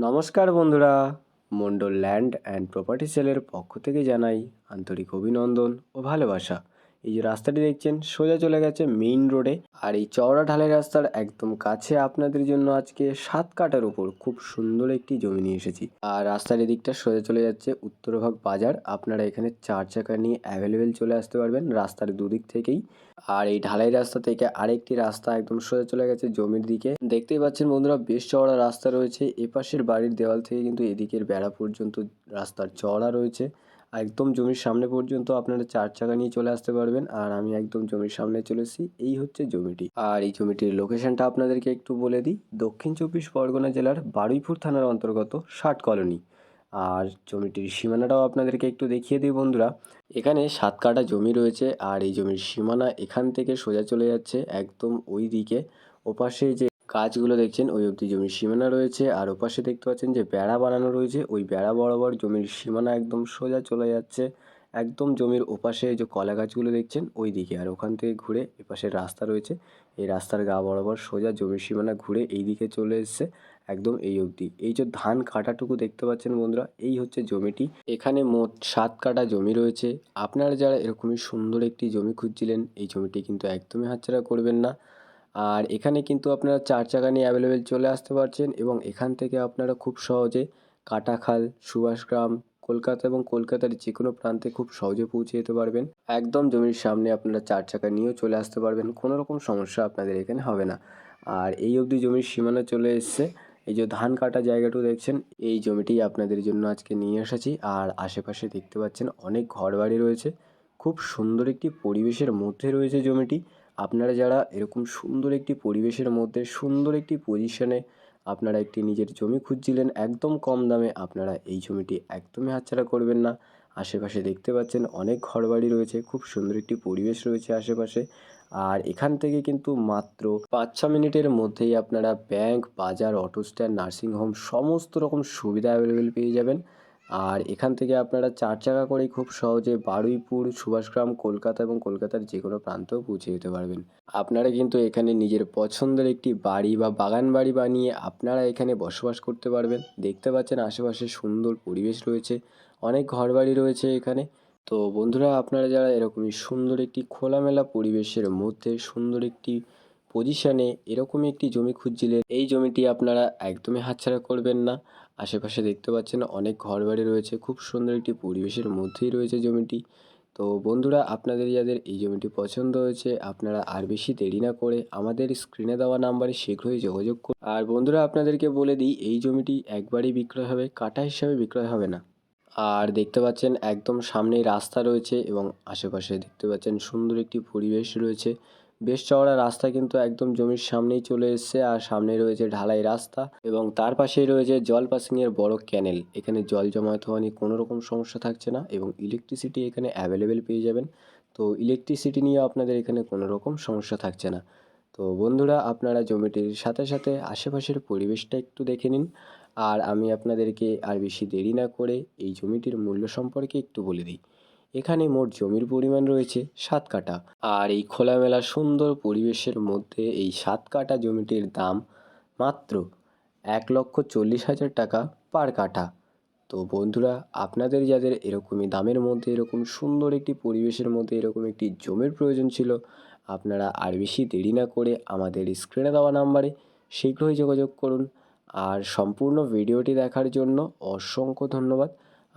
নমস্কার বন্ধুরা Mondal land and property সেলের পক্ষ থেকে জানাই আন্তরিক অভিনন্দন ও ভালোবাসা। এই যে রাস্তাটি দেখছেন, সোজা চলে গেছে মেইন রোডে আর এই চওড়া ঢালাই রাস্তার একদম কাছে আপনাদের জন্য আজকে সাত কাটার উপর খুব সুন্দর একটি জমি নিয়ে এসেছি। আর রাস্তার এদিকটা সোজা চলে যাচ্ছে উত্তরভাগ বাজার। আপনারা এখানে চার চাকা নিয়ে অ্যাভেলেবেল চলে আসতে পারবেন রাস্তার দুদিক থেকেই। আর এই ঢালাই রাস্তা থেকে আরেকটি রাস্তা একদম সোজা চলে গেছে জমির দিকে। দেখতেই পাচ্ছেন বন্ধুরা, বেশ চওড়া রাস্তা রয়েছে। এপাশের বাড়ির দেওয়াল থেকে কিন্তু এদিকের বেড়া পর্যন্ত রাস্তার চওড়া রয়েছে। একদম জমির সামনে পর্যন্ত আপনারা চার চাকা নিয়ে চলে আসতে পারবেন। আর আমি একদম জমির সামনে চলে এসেছি। এই হচ্ছে জমিটি। আর এই জমিটির লোকেশনটা আপনাদেরকে একটু বলে দিই। দক্ষিণ চব্বিশ পরগনা জেলার বারুইপুর থানার অন্তর্গত ষাট কলোনি। আর জমিটির সীমানাটাও আপনাদেরকে একটু দেখিয়ে দিই বন্ধুরা। এখানে সাত কাঠা জমি রয়েছে। আর এই জমির সীমানা এখান থেকে সোজা চলে যাচ্ছে একদম ওই দিকে ওপাশে যে গাছগুলো দেখছেন, ওই অবধি জমির সীমানা রয়েছে। আর ওপাশে দেখতে পাচ্ছেন যে বেড়া বানানো রয়েছে। ওই বেড়া বরাবর জমির সীমানা একদম সোজা চলে যাচ্ছে। একদম জমির ওপাশে যে কলা গাছগুলো দেখছেন, ওই দিকে। আর ওখান থেকে ঘুরে এপাশে রাস্তা রয়েছে। এই রাস্তার গা বরাবর সোজা জমির সীমানা ঘুরে এই দিকে চলে এসছে একদম এই অবধি। এই যে ধান কাটাটুকু দেখতে পাচ্ছেন বন্ধুরা, এই হচ্ছে জমিটি। এখানে মোট সাত কাটা জমি রয়েছে। আপনারা যারা এরকমই সুন্দর একটি জমি খুঁজছিলেন, এই জমিটি কিন্তু একদমই হাতছাড়া করবেন না। আর এখানে কিন্তু আপনারা চার চাকা নিয়ে অ্যাভেলেবেল চলে আসতে পারছেন এবং এখান থেকে আপনারা খুব সহজে কাটাখাল, সুভাষগ্রাম, কলকাতা এবং কলকাতার যে কোনো প্রান্তে খুব সহজে পৌঁছে যেতে পারবেন। একদম জমির সামনে আপনারা চার চাকা নিয়েও চলে আসতে পারবেন, কোনো রকম সমস্যা আপনাদের এখানে হবে না। আর এই অবধি জমির সীমানা চলে এসছে, এই যে ধান কাটা জায়গাটুকু দেখছেন, এই জমিটি আপনাদের জন্য আজকে নিয়ে এসেছি। আর আশেপাশে দেখতে পাচ্ছেন অনেক ঘরবাড়ি রয়েছে, খুব সুন্দর একটি পরিবেশের মধ্যে রয়েছে জমিটি। আপনারা যারা এরকম সুন্দর একটি পরিবেশের মধ্যে, সুন্দর একটি পজিশনে আপনারা একটি নিজের জমি খুঁজছিলেন, একদম কম দামে আপনারা এই জমিটি একদমই হাতছাড়া করবেন না। আশেপাশে দেখতে পাচ্ছেন অনেক ঘরবাড়ি রয়েছে, খুব সুন্দর একটি পরিবেশ রয়েছে আশেপাশে। আর এখান থেকে কিন্তু মাত্র পাঁচ ছ মিনিটের মধ্যেই আপনারা ব্যাংক বাজার অটো স্ট্যান্ড নার্সিংহোম সমস্ত রকম সুবিধা অ্যাভেলেবেল পেয়ে যাবেন। আর এখান থেকে আপনারা চার চাকা করেই খুব সহজে বারুইপুর, সুভাষগ্রাম, কলকাতা এবং কলকাতার যে কোনো প্রান্তেও পৌঁছে যেতে পারবেন। আপনারা কিন্তু এখানে নিজের পছন্দের একটি বাড়ি বা বাগান বাড়ি বানিয়ে আপনারা এখানে বসবাস করতে পারবেন। দেখতে পাচ্ছেন আশেপাশে সুন্দর পরিবেশ রয়েছে, অনেক ঘরবাড়ি রয়েছে এখানে। তো বন্ধুরা, আপনারা যারা এরকমই সুন্দর একটি খোলামেলা পরিবেশের মধ্যে, সুন্দর একটি পজিশনে এরকমই একটি জমি খুঁজছিলেন, এই জমিটি আপনারা একদমই হাতছাড়া করবেন না। আশেপাশে দেখতে পাচ্ছেন অনেক ঘরবাড়ি রয়েছে, খুব সুন্দর একটি পরিবেশের মধ্যেই রয়েছে জমিটি। তো বন্ধুরা, আপনাদের যাদের এই জমিটি পছন্দ হয়েছে, আপনারা আর বেশি দেরি না করে আমাদের স্ক্রিনে দেওয়া নাম্বারে শীঘ্রই যোগাযোগ করুন। আর বন্ধুরা, আপনাদেরকে বলে দিই, এই জমিটি একবারই বিক্রয় হবে, কাটা হিসাবে বিক্রয় হবে না। আর দেখতে পাচ্ছেন একদম সামনেই রাস্তা রয়েছে এবং আশেপাশে দেখতে পাচ্ছেন সুন্দর একটি পরিবেশ রয়েছে। বেশ চওড়া রাস্তা কিন্তু একদম জমির সামনেই চলে এসছে আর সামনে রয়েছে ঢালাই রাস্তা এবং তার পাশেই রয়েছে জল পাসিংয়ের বড় ক্যানেল। এখানে জল জমায়েত হওয়া নিয়ে কোনো রকম সমস্যা থাকছে না এবং ইলেকট্রিসিটি এখানে অ্যাভেলেবেল পেয়ে যাবেন। তো ইলেকট্রিসিটি নিয়ে আপনাদের এখানে কোনো রকম সমস্যা থাকছে না। তো বন্ধুরা, আপনারা জমিটির সাথে সাথে আশেপাশের পরিবেশটা একটু দেখে নিন। আর আমি আপনাদেরকে আর বেশি দেরি না করে এই জমিটির মূল্য সম্পর্কে একটু বলে দিই। এখানে মোট জমির পরিমাণ রয়েছে সাত কাঠা। আর এই খোলামেলা সুন্দর পরিবেশের মধ্যে এই সাত কাঠা জমিটির দাম মাত্র এক লক্ষ চল্লিশ হাজার টাকা পার কাঠা। তো বন্ধুরা, আপনাদের যাদের এরকমই দামের মধ্যে, এরকম সুন্দর একটি পরিবেশের মধ্যে, এরকম একটি জমির প্রয়োজন ছিল, আপনারা আর বেশি দেরি না করে আমাদের স্ক্রিনে দেওয়া নাম্বারে শীঘ্রই যোগাযোগ করুন। আর সম্পূর্ণ ভিডিওটি দেখার জন্য অসংখ্য ধন্যবাদ।